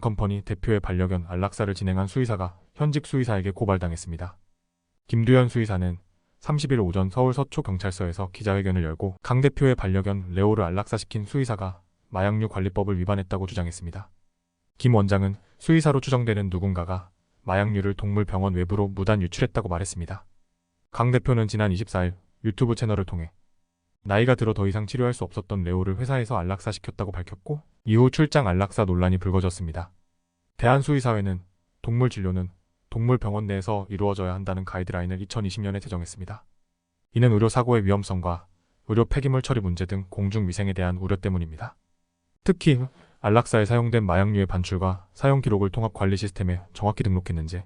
컴퍼니 대표의 반려견 안락사를 진행한 수의사가 현직 수의사에게 고발당했습니다. 김두현 수의사는 30일 오전 서울 서초경찰서에서 기자회견을 열고 강 대표의 반려견 레오를 안락사시킨 수의사가 마약류 관리법을 위반했다고 주장했습니다. 김 원장은 수의사로 추정되는 누군가가 마약류를 동물병원 외부로 무단 유출했다고 말했습니다. 강 대표는 지난 24일 유튜브 채널을 통해 나이가 들어 더 이상 치료할 수 없었던 레오를 회사에서 안락사시켰다고 밝혔고 이후 출장 안락사 논란이 불거졌습니다. 대한수의사회는 동물 진료는 동물병원 내에서 이루어져야 한다는 가이드라인을 2020년에 제정했습니다. 이는 의료사고의 위험성과 의료 폐기물 처리 문제 등 공중위생에 대한 우려 때문입니다. 특히 안락사에 사용된 마약류의 반출과 사용 기록을 통합 관리 시스템에 정확히 등록했는지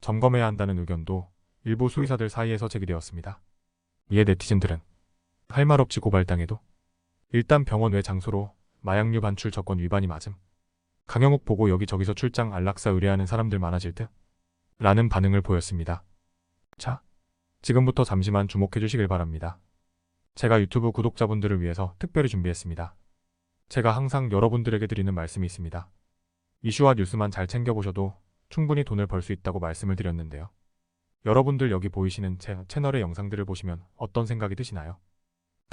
점검해야 한다는 의견도 일부 수의사들 사이에서 제기되었습니다. 이에 네티즌들은 할 말 없이 고발당해도 일단 병원 외 장소로 마약류 반출 조건 위반이 맞음. 강영욱 보고 여기저기서 출장 안락사 의뢰하는 사람들 많아질 듯 라는 반응을 보였습니다. 자, 지금부터 잠시만 주목해 주시길 바랍니다. 제가 유튜브 구독자분들을 위해서 특별히 준비했습니다. 제가 항상 여러분들에게 드리는 말씀이 있습니다. 이슈와 뉴스만 잘 챙겨보셔도 충분히 돈을 벌 수 있다고 말씀을 드렸는데요. 여러분들 여기 보이시는 제 채널의 영상들을 보시면 어떤 생각이 드시나요?